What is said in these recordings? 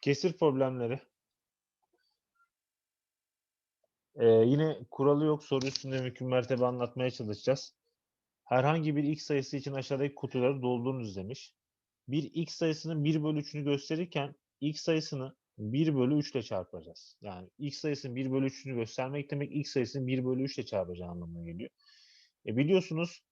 Kesir problemleri. Ee, yine kuralı yok. Soru üstünde mümkün mertebe anlatmaya çalışacağız. Herhangi bir x sayısı için aşağıdaki kutuları doldurunuz demiş. Bir x sayısının 1 bölü 3'ünü gösterirken x sayısını 1 bölü 3 ile çarpacağız. Yani x sayısının 1 bölü 3'ünü göstermek demek x sayısını 1 bölü 3 ile çarpacağı anlamına geliyor. E biliyorsunuz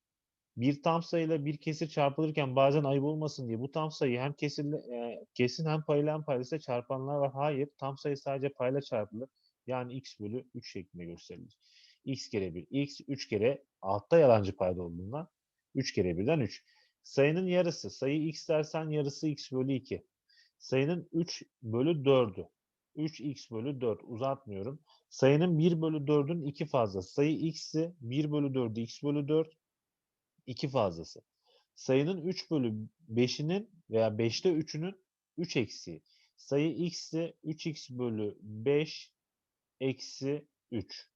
bir tam sayıyla bir kesir çarpılırken bazen ayıp olmasın diye bu tam sayıyı hem kesirle, e, kesin hem payla hem paydasıyla çarpanlar var. Hayır tam sayı sadece payla çarpılır. Yani x bölü 3 şeklinde gösterilir. x kere 1, x 3 kere altta yalancı payda olduğundan 3 kere 1'den 3. Sayının yarısı. Sayı x dersen yarısı x bölü 2. Sayının 3 bölü 4'ü. 3x bölü 4 uzatmıyorum. Sayının 1 bölü 4'ün 2 fazlası. Sayı x'i 1 bölü 4'ü x bölü 4 2 fazlası. Sayının 3 bölü 5'inin veya 5'te 3'ünün 3 eksiği. Sayı x'i 3x bölü 5 eksi 3.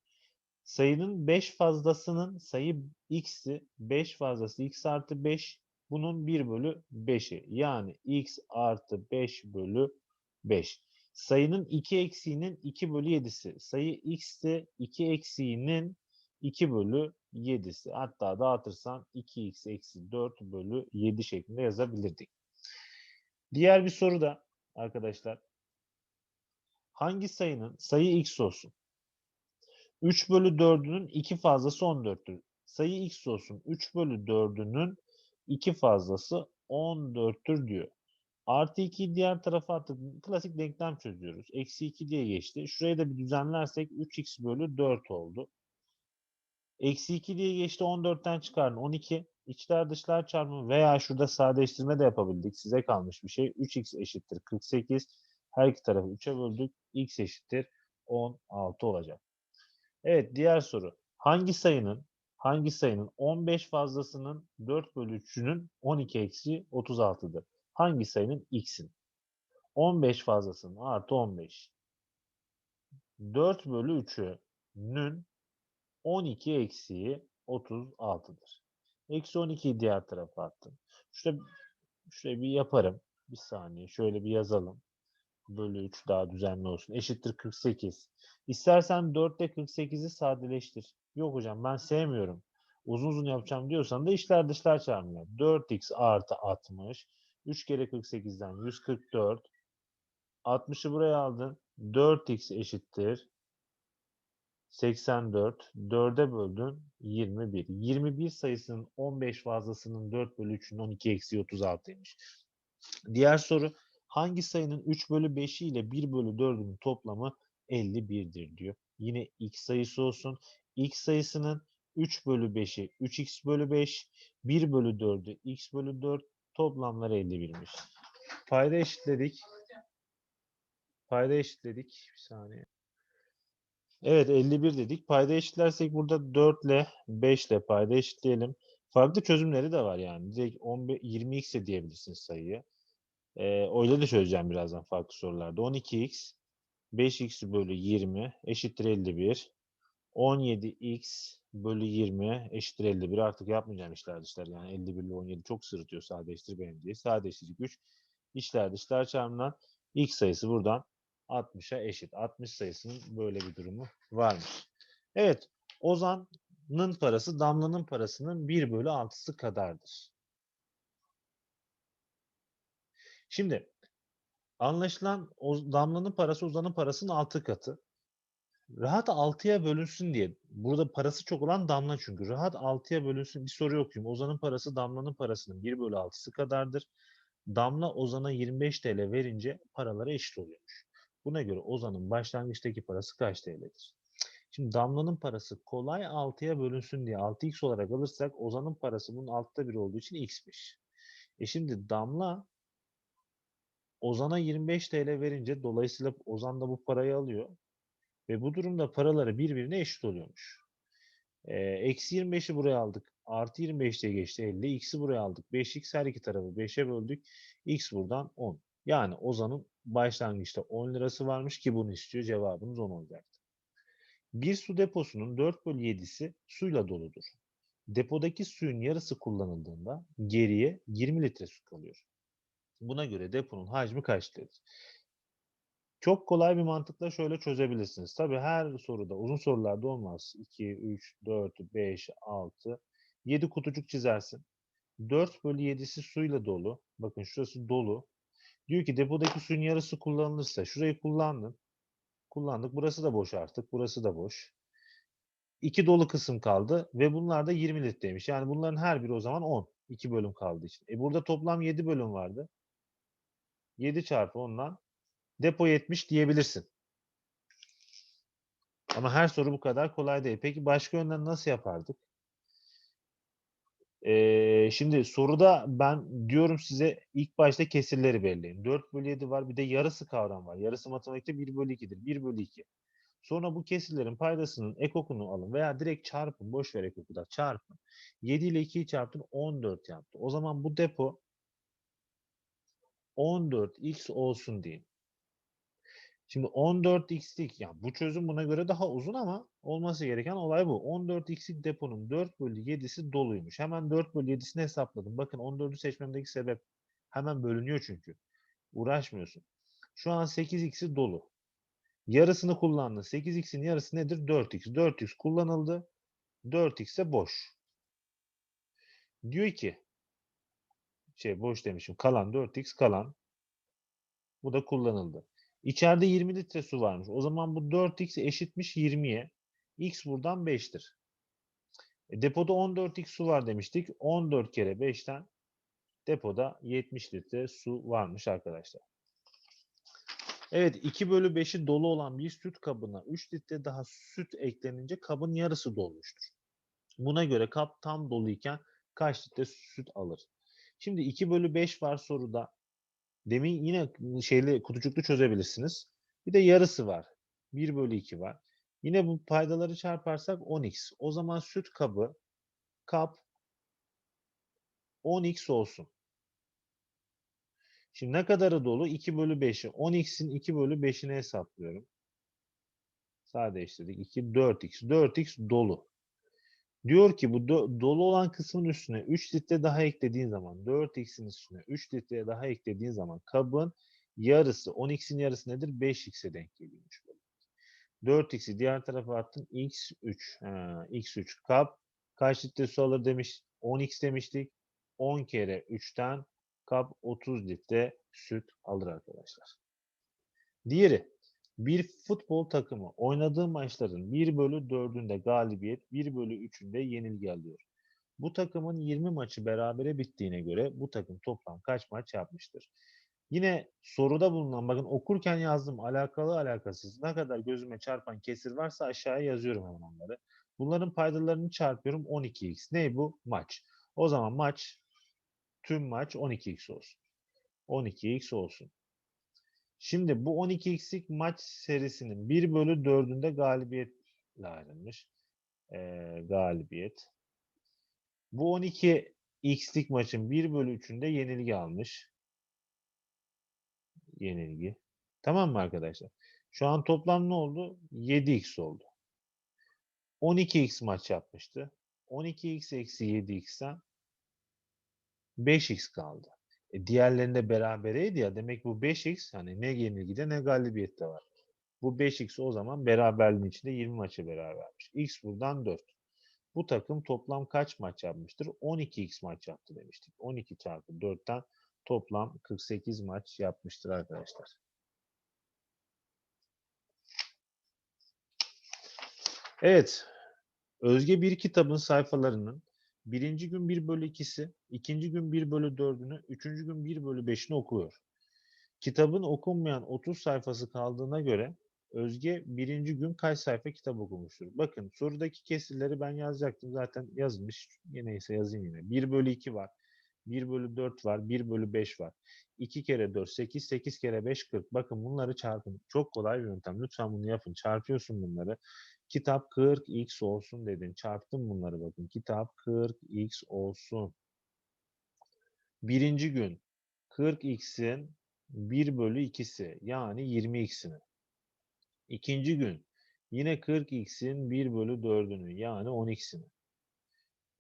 Sayının 5 fazlasının sayı x'i 5 fazlası x artı 5 bunun 1 bölü 5'i. Yani x artı 5 bölü 5. Sayının 2 eksiğinin 2 bölü 7'si. Sayı x'te 2 eksiğinin 2 bölü 7'si. Hatta dağıtırsan 2x eksi 4 bölü 7 şeklinde yazabilirdik. Diğer bir soru da arkadaşlar. Hangi sayının sayı x olsun? 3 bölü 4'ünün 2 fazlası 14'tür. Sayı x olsun. 3 bölü 4'ünün 2 fazlası 14'tür diyor. Artı 2'yi diğer tarafa attık. Klasik denklem çözüyoruz. Eksi 2 diye geçti. Şurayı da bir düzenlersek 3x bölü 4 oldu. Eksi 2 diye geçti 14'ten çıkardın 12. İçler dışlar çarpımı veya şurada sadeleştirme de yapabildik. Size kalmış bir şey. 3x eşittir 48. Her iki tarafı 3'e böldük. x eşittir 16 olacak. Evet diğer soru. Hangi sayının hangi sayının 15 fazlasının 4 bölü 3'ünün 12 eksi 36'dır? Hangi sayının x'in? 15 fazlasının artı 15. 4 bölü 3'ünün 12 eksiği 36'dır. Eksi 12'yi diğer tarafa attım. Şöyle, şöyle bir yaparım. Bir saniye. Şöyle bir yazalım. Bölü 3 daha düzenli olsun. Eşittir 48. İstersen 4 ile 48'i sadeleştir. Yok hocam ben sevmiyorum. Uzun uzun yapacağım diyorsan da işler dışlar çarpımı. 4x artı 60. 3 kere 48'den 144. 60'ı buraya aldın. 4x eşittir 84. 4'e böldün 21. 21 sayısının 15 fazlasının 4 bölü 3'ünün 12 eksi 36'ymış. Diğer soru hangi sayının 3 bölü 5'i ile 1 bölü 4'ünün toplamı 51'dir diyor. Yine x sayısı olsun. x sayısının 3 bölü 5'i 3x bölü 5, 1 bölü 4'ü x bölü 4 toplamları 51'miş. Payda eşitledik. Payda eşitledik. Bir saniye. Evet 51 dedik. Payda eşitlersek burada 4 ile 5 ile payda eşitleyelim. Farklı çözümleri de var yani. Direkt 15, 20x de diyebilirsiniz sayıyı. Ee, öyle de çözeceğim birazdan farklı sorularda. 12x 5x bölü 20 eşittir 51. 17x bölü 20 eşittir 51. Artık yapmayacağım işler dışlar. Yani 51 ile 17 çok sırıtıyor sadeleştir benim diye. Sadeleştirici güç. İşler dışlar çarpımından x sayısı buradan 60'a eşit. 60 sayısının böyle bir durumu varmış. Evet. Ozan'ın parası Damla'nın parasının 1 bölü 6'sı kadardır. Şimdi anlaşılan Damla'nın parası Ozan'ın parasının 6 katı. Rahat 6'ya bölünsün diye. Burada parası çok olan Damla çünkü. Rahat 6'ya bölünsün. Bir soru okuyayım. Ozan'ın parası Damla'nın parasının 1 bölü 6'sı kadardır. Damla Ozan'a 25 TL verince paraları eşit oluyormuş. Buna göre Ozan'ın başlangıçtaki parası kaç TL'dir? Şimdi Damla'nın parası kolay 6'ya bölünsün diye 6x olarak alırsak Ozan'ın parası bunun altta bir olduğu için x'miş. E şimdi Damla Ozan'a 25 TL verince dolayısıyla Ozan da bu parayı alıyor. Ve bu durumda paraları birbirine eşit oluyormuş. Ee, eksi 25'i buraya aldık. Artı 25 diye geçti 50. X'i buraya aldık. 5x her iki tarafı 5'e böldük. X buradan 10. Yani Ozan'ın başlangıçta 10 lirası varmış ki bunu istiyor. Cevabımız 10 olacaktı. Bir su deposunun 4 bölü 7'si suyla doludur. Depodaki suyun yarısı kullanıldığında geriye 20 litre su kalıyor. Buna göre deponun hacmi kaç litredir? Çok kolay bir mantıkla şöyle çözebilirsiniz. Tabii her soruda, uzun sorularda olmaz. 2, 3, 4, 5, 6, 7 kutucuk çizersin. 4 bölü 7'si suyla dolu. Bakın şurası dolu. Diyor ki depodaki suyun yarısı kullanılırsa şurayı kullandın. Kullandık. Burası da boş artık. Burası da boş. 2 dolu kısım kaldı ve bunlar da 20 litreymiş. Yani bunların her biri o zaman 10. 2 bölüm kaldığı için. E burada toplam 7 bölüm vardı. 7 çarpı 10'dan depo 70 diyebilirsin. Ama her soru bu kadar kolay değil. Peki başka yönden nasıl yapardık? Ee, şimdi soruda ben diyorum size ilk başta kesirleri belirleyin. 4 bölü 7 var bir de yarısı kavram var. Yarısı matematikte 1 bölü 2'dir. 1 bölü 2. Sonra bu kesirlerin paydasının ekokunu alın veya direkt çarpın. Boş ver ekokuda çarpın. 7 ile 2'yi çarptın 14 yaptı. O zaman bu depo 14x olsun deyin. Şimdi 14x'lik yani bu çözüm buna göre daha uzun ama olması gereken olay bu. 14x'lik deponun 4 bölü 7'si doluymuş. Hemen 4 bölü 7'sini hesapladım. Bakın 14'ü seçmemdeki sebep hemen bölünüyor çünkü. Uğraşmıyorsun. Şu an 8x'i dolu. Yarısını kullandın. 8x'in yarısı nedir? 4x. 4x kullanıldı. 4x ise boş. Diyor ki şey boş demişim. Kalan 4x kalan. Bu da kullanıldı. İçeride 20 litre su varmış. O zaman bu 4x eşitmiş 20'ye. X buradan 5'tir. E, depoda 14x su var demiştik. 14 kere 5'ten depoda 70 litre su varmış arkadaşlar. Evet 2 bölü 5'i dolu olan bir süt kabına 3 litre daha süt eklenince kabın yarısı dolmuştur. Buna göre kap tam doluyken kaç litre süt alır? Şimdi 2 bölü 5 var soruda. Demin yine şeyli kutucuklu çözebilirsiniz. Bir de yarısı var. 1 bölü 2 var. Yine bu paydaları çarparsak 10x. O zaman süt kabı kap 10x olsun. Şimdi ne kadarı dolu? 2 bölü 5'i. 10x'in 2 bölü 5'ini hesaplıyorum. Sadeleştirdik. 2, 4x. 4x dolu. Diyor ki bu do- dolu olan kısmın üstüne 3 litre daha eklediğin zaman 4x'in üstüne 3 litre daha eklediğin zaman kabın yarısı 10x'in yarısı nedir? 5x'e denk geliyormuş. Böyle. 4x'i diğer tarafa attın. x3. Ha, x3 kap kaç litre su alır demiş. 10x demiştik. 10 kere 3'ten kap 30 litre süt alır arkadaşlar. Diğeri bir futbol takımı oynadığı maçların 1 bölü 4'ünde galibiyet, 1 bölü 3'ünde yenilgi alıyor. Bu takımın 20 maçı berabere bittiğine göre bu takım toplam kaç maç yapmıştır? Yine soruda bulunan bakın okurken yazdım alakalı alakasız ne kadar gözüme çarpan kesir varsa aşağıya yazıyorum hemen onları. Bunların paydalarını çarpıyorum 12x. Ne bu? Maç. O zaman maç tüm maç 12x olsun. 12x olsun. Şimdi bu 12x'lik maç serisinin 1 bölü 4'ünde galibiyetle ayrılmış. Ee, galibiyet. Bu 12x'lik maçın 1 bölü 3'ünde yenilgi almış. Yenilgi. Tamam mı arkadaşlar? Şu an toplam ne oldu? 7x oldu. 12x maç yapmıştı. 12x eksi 7x'ten 5x kaldı. E, diğerlerinde berabereydi ya. Demek bu 5x hani ne yenilgide ne galibiyette var. Bu 5x o zaman beraberliğin içinde 20 maçı berabermiş. X buradan 4. Bu takım toplam kaç maç yapmıştır? 12x maç yaptı demiştik. 12 çarpı 4'ten toplam 48 maç yapmıştır arkadaşlar. Evet. Özge bir kitabın sayfalarının birinci gün 1 bölü 2'si, ikinci gün 1 bölü 4'ünü, üçüncü gün 1 bölü 5'ini okuyor. Kitabın okunmayan 30 sayfası kaldığına göre Özge birinci gün kaç sayfa kitap okumuştur? Bakın sorudaki kesirleri ben yazacaktım. Zaten yazılmış. Yine ise yazayım yine. 1 bölü 2 var. 1 bölü 4 var. 1 bölü 5 var. 2 kere 4 8. 8 kere 5 40. Bakın bunları çarpın. Çok kolay bir yöntem. Lütfen bunu yapın. Çarpıyorsun bunları. Kitap 40x olsun dedin. Çarptım bunları bakın. Kitap 40x olsun. Birinci gün 40x'in 1 bölü 2'si yani 20x'ini. İkinci gün yine 40x'in 1 bölü 4'ünü yani 10x'ini.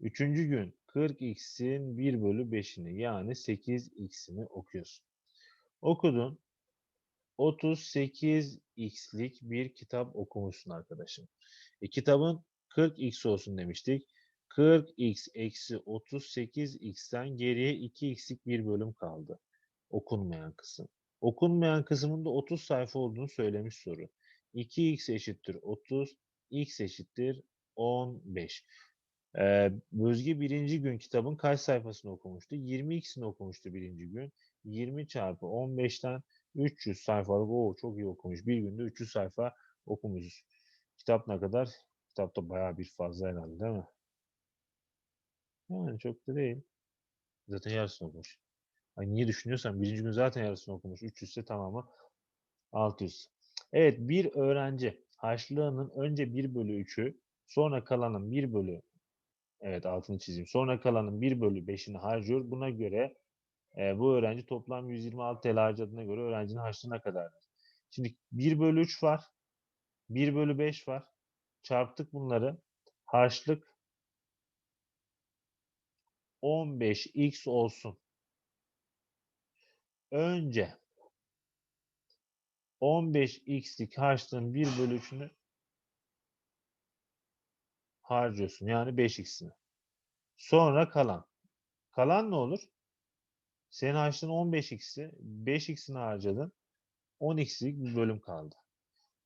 Üçüncü gün 40x'in 1 bölü 5'ini yani 8x'ini okuyorsun. Okudun. 38x'lik bir kitap okumuşsun arkadaşım. E, kitabın 40x olsun demiştik. 40x eksi 38x'ten geriye 2x'lik bir bölüm kaldı. Okunmayan kısım. Okunmayan kısmında 30 sayfa olduğunu söylemiş soru. 2x eşittir 30, x eşittir 15. Ee, Özge birinci gün kitabın kaç sayfasını okumuştu? 22'sini okumuştu birinci gün. 20 çarpı 15'ten 300 sayfalık. Oo çok iyi okumuş. Bir günde 300 sayfa okumuşuz. Kitap ne kadar? Kitapta bayağı bir fazla herhalde değil mi? Yani çok da değil. Zaten yarısını okumuş. Ay niye düşünüyorsan birinci gün zaten yarısını okumuş. 300 ise tamamı 600. Evet bir öğrenci harçlığının önce 1 bölü 3'ü sonra kalanın 1 bölü evet altını çizeyim. Sonra kalanın 1 bölü 5'ini harcıyor. Buna göre e, bu öğrenci toplam 126 TL harcadığına göre öğrencinin harçlığı ne kadardır? Şimdi 1 bölü 3 var. 1 bölü 5 var. Çarptık bunları. Harçlık 15x olsun. Önce 15x'lik harçlığın 1 bölü 3'ünü harcıyorsun. Yani 5x'ini. Sonra kalan. Kalan ne olur? Senin harçlığın 15x'i, 5x'ini harcadın. 10x'lik bir bölüm kaldı.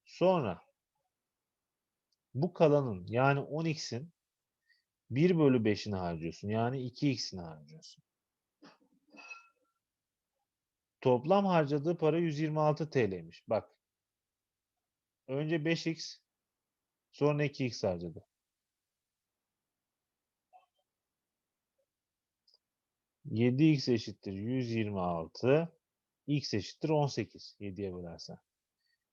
Sonra bu kalanın yani 10x'in 1 bölü 5'ini harcıyorsun. Yani 2x'ini harcıyorsun. Toplam harcadığı para 126 TL'ymiş. Bak. Önce 5x sonra 2x harcadı. Yedi x eşittir 126. x eşittir 18. 7'ye bölersen.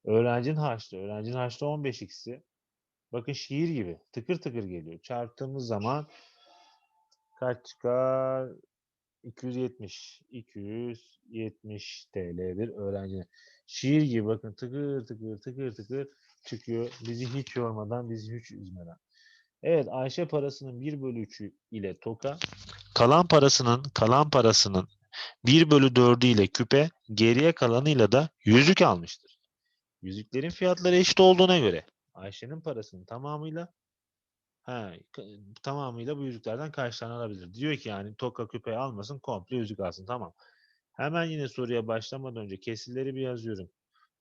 Öğrencinin harçlığı. Öğrencinin harçlığı 15x'i. Bakın şiir gibi. Tıkır tıkır geliyor. Çarptığımız zaman kaç çıkar? 270. 270 TL'dir öğrencinin. Şiir gibi bakın tıkır tıkır tıkır tıkır çıkıyor. Bizi hiç yormadan, bizi hiç üzmeden. Evet Ayşe parasının 1 bölü 3'ü ile toka, kalan parasının kalan parasının 1 bölü 4'ü ile küpe, geriye kalanıyla da yüzük almıştır. Yüzüklerin fiyatları eşit olduğuna göre Ayşe'nin parasının tamamıyla he, tamamıyla bu yüzüklerden kaç tane alabilir? Diyor ki yani toka küpe almasın komple yüzük alsın tamam. Hemen yine soruya başlamadan önce kesirleri bir yazıyorum.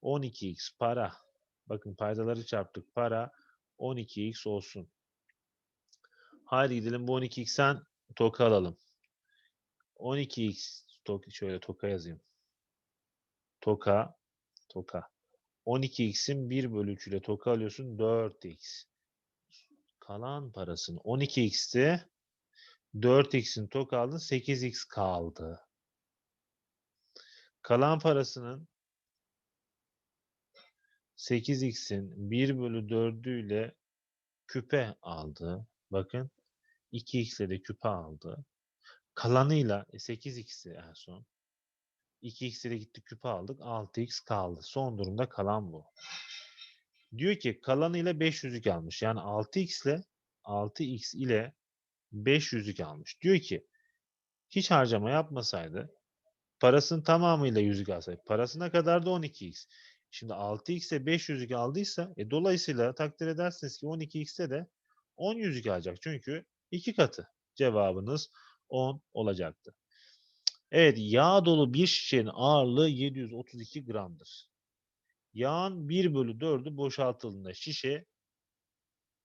12x para. Bakın paydaları çarptık. Para 12x olsun. Haydi gidelim bu 12x'ten toka alalım. 12x tok şöyle toka yazayım. Toka toka. 12x'in 1 bölü 3 ile toka alıyorsun 4x. Kalan parasını 12x'ti. 4x'in toka aldın 8x kaldı. Kalan parasının 8x'in 1 bölü 4'ü ile küpe aldı. Bakın 2x ile de küpe aldı. Kalanıyla 8x'i en son. 2x ile gitti küpe aldık. 6x kaldı. Son durumda kalan bu. Diyor ki kalanıyla 500'lük almış. Yani 6x ile 6x ile 500'lük almış. Diyor ki hiç harcama yapmasaydı parasının tamamıyla yüzük alsaydı. Parasına kadar da 12x. Şimdi 6x ile 5 yüzük aldıysa e, dolayısıyla takdir edersiniz ki 12x'te de 10 yüzük alacak. Çünkü iki katı. Cevabınız 10 olacaktı. Evet yağ dolu bir şişenin ağırlığı 732 gramdır. Yağın 1 bölü 4'ü boşaltıldığında şişe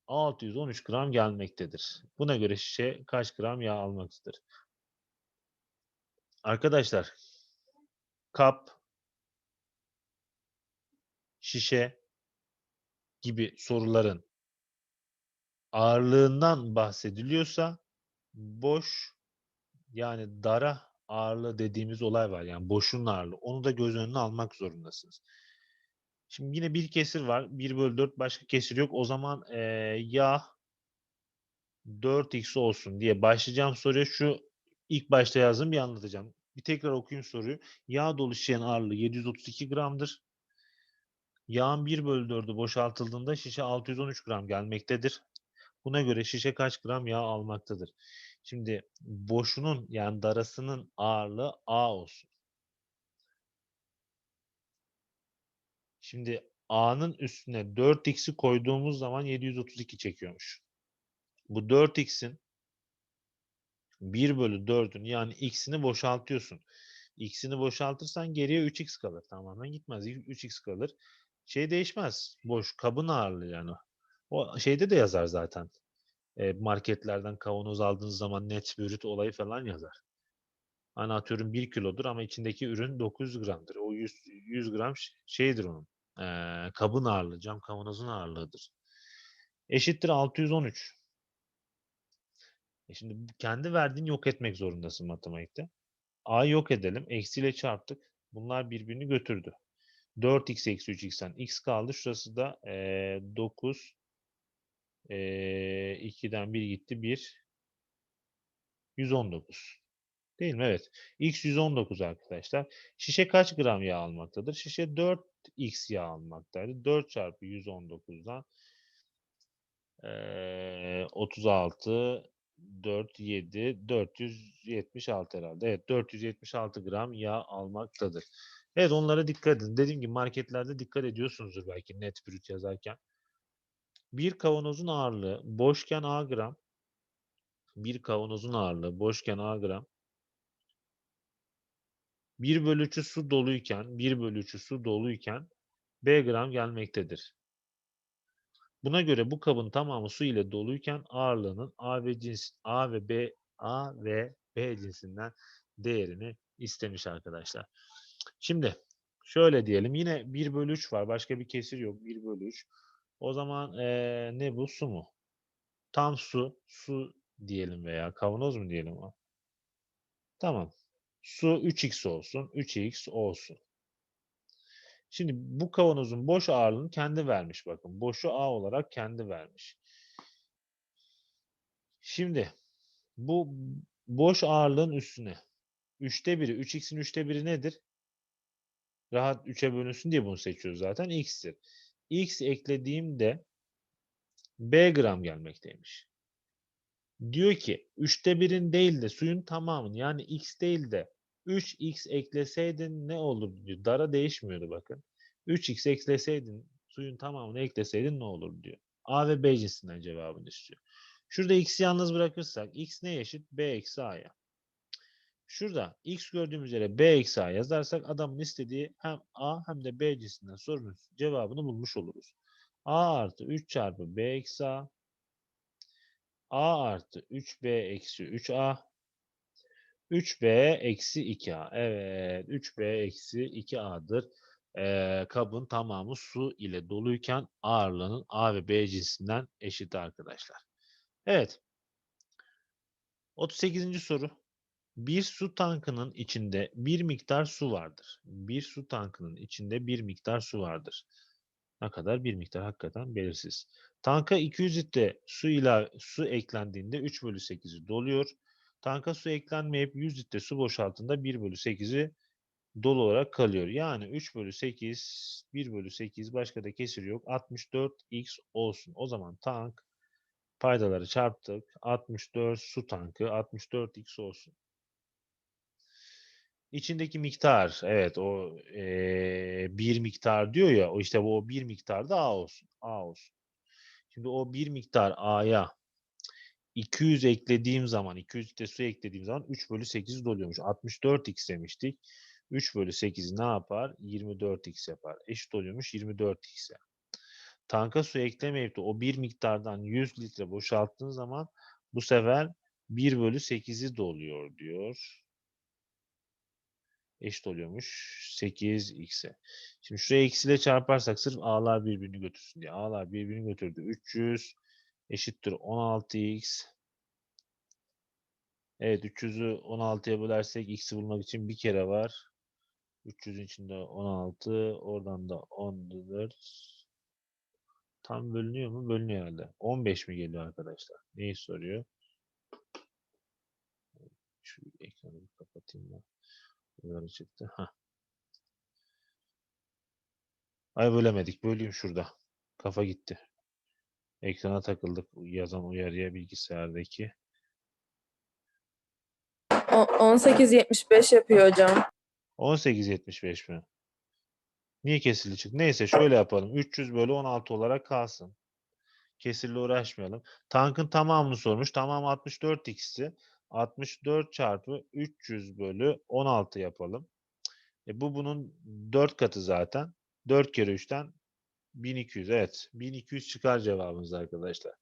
613 gram gelmektedir. Buna göre şişe kaç gram yağ almaktadır? Arkadaşlar kap, şişe gibi soruların ağırlığından bahsediliyorsa boş yani dara ağırlığı dediğimiz olay var. Yani boşun ağırlığı. Onu da göz önüne almak zorundasınız. Şimdi yine bir kesir var. 1 bölü 4 başka kesir yok. O zaman eee yağ 4x olsun diye başlayacağım soruya. Şu ilk başta yazdığım bir anlatacağım. Bir tekrar okuyayım soruyu. Yağ dolu şişenin ağırlığı 732 gramdır. Yağın 1 bölü 4'ü boşaltıldığında şişe 613 gram gelmektedir. Buna göre şişe kaç gram yağ almaktadır? Şimdi boşunun yani darasının ağırlığı A olsun. Şimdi A'nın üstüne 4x'i koyduğumuz zaman 732 çekiyormuş. Bu 4x'in 1 bölü 4'ün yani x'ini boşaltıyorsun. X'ini boşaltırsan geriye 3x kalır. Tamamen gitmez. 3x kalır. Şey değişmez. Boş kabın ağırlığı yani. O şeyde de yazar zaten. E, marketlerden kavanoz aldığınız zaman net bürüt olayı falan yazar. Hani atıyorum 1 kilodur ama içindeki ürün 900 gramdır. O 100, 100 gram şeydir onun. E, kabın ağırlığı, cam kavanozun ağırlığıdır. Eşittir 613. E şimdi kendi verdiğin yok etmek zorundasın matematikte. A'yı yok edelim. Eksiyle çarptık. Bunlar birbirini götürdü. 4x eksi 3x'ten x kaldı. Şurası da eee 9 eee 2'den 1 gitti. 1 119. Değil mi? Evet. X 119 arkadaşlar. Şişe kaç gram yağ almaktadır? Şişe 4x yağ almaktaydı. 4 çarpı 119'dan eee 36 4 7 476 herhalde. Evet 476 gram yağ almaktadır. Evet onlara dikkat edin. Dediğim gibi marketlerde dikkat ediyorsunuzdur belki net brüt yazarken. Bir kavanozun ağırlığı boşken A gram. Bir kavanozun ağırlığı boşken A gram. 1 bölü 3'ü su doluyken, 1 bölü 3'ü su doluyken B gram gelmektedir. Buna göre bu kabın tamamı su ile doluyken ağırlığının A ve cins A ve B A ve B cinsinden değerini istemiş arkadaşlar. Şimdi şöyle diyelim yine 1 bölü 3 var. Başka bir kesir yok. 1 bölü 3. O zaman eee, ne bu? Su mu? Tam su. Su diyelim veya kavanoz mu diyelim? Tamam. Su 3x olsun. 3x olsun. Şimdi bu kavanozun boş ağırlığını kendi vermiş bakın. Boşu A olarak kendi vermiş. Şimdi bu boş ağırlığın üstüne 3'te biri, 3x'in 3'te biri nedir? Rahat 3'e bölünsün diye bunu seçiyoruz zaten. x'tir. X eklediğimde b gram gelmekteymiş. Diyor ki 3'te 1'in değil de suyun tamamının yani x değil de 3x ekleseydin ne olur diyor. Dara değişmiyordu bakın. 3x ekleseydin suyun tamamını ekleseydin ne olur diyor. A ve B cinsinden cevabını istiyor. Şurada x'i yalnız bırakırsak x ne eşit? b eksi a'ya. Şurada x gördüğümüz yere b eksi a yazarsak adamın istediği hem a hem de b cinsinden sorunun cevabını bulmuş oluruz. a artı 3 çarpı b eksi a a artı 3b eksi 3a 3b eksi 2a. Evet 3b eksi 2a'dır. Ee, kabın tamamı su ile doluyken ağırlığının a ve b cinsinden eşit arkadaşlar. Evet. 38. soru. Bir su tankının içinde bir miktar su vardır. Bir su tankının içinde bir miktar su vardır. Ne kadar? Bir miktar hakikaten belirsiz. Tanka 200 litre su ila su eklendiğinde 3 bölü 8'i doluyor. Tanka su eklenmeyip 100 litre su boşaltında 1 bölü 8'i dolu olarak kalıyor. Yani 3 bölü 8, 1 bölü 8 başka da kesir yok. 64x olsun. O zaman tank paydaları çarptık. 64 su tankı 64x olsun. İçindeki miktar, evet o eee, bir miktar diyor ya, o işte bu o bir miktar da A olsun. A olsun. Şimdi o bir miktar A'ya 200 eklediğim zaman, 200 litre su eklediğim zaman 3 bölü 8 doluyormuş. 64x demiştik. 3 bölü 8 ne yapar? 24x yapar. Eşit oluyormuş 24x'e. Tanka su eklemeyip de o bir miktardan 100 litre boşalttığın zaman bu sefer 1 bölü 8'i doluyor diyor eşit oluyormuş 8x'e. Şimdi şuraya eksiyle çarparsak sırf a'lar birbirini götürsün diye. a'lar birbirini götürdü. 300 eşittir 16x. Evet 300'ü 16'ya bölersek x'i bulmak için bir kere var. 300'ün içinde 16. Oradan da 14. Tam bölünüyor mu? Bölünüyor herhalde. 15 mi geliyor arkadaşlar? Neyi soruyor? Şu ekranı kapatayım ben. Uyarı çıktı. Heh. Ay bölemedik. Böleyim şurada. Kafa gitti. Ekrana takıldık yazan uyarıya bilgisayardaki. O- 18.75 yapıyor hocam. 18.75 mi? Niye kesirli çıktı? Neyse şöyle yapalım. 300 bölü 16 olarak kalsın. Kesirle uğraşmayalım. Tankın tamamını sormuş. Tamam 64x'ti. 64 çarpı 300 bölü 16 yapalım. E bu bunun 4 katı zaten. 4 kere 3'ten 1200. Evet. 1200 çıkar cevabımız arkadaşlar.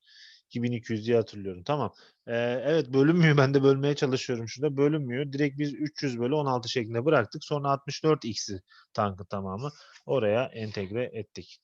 2200 diye hatırlıyorum. Tamam. Ee, evet bölünmüyor. Ben de bölmeye çalışıyorum şurada. Bölünmüyor. Direkt biz 300 bölü 16 şeklinde bıraktık. Sonra 64x'i tankın tamamı oraya entegre ettik.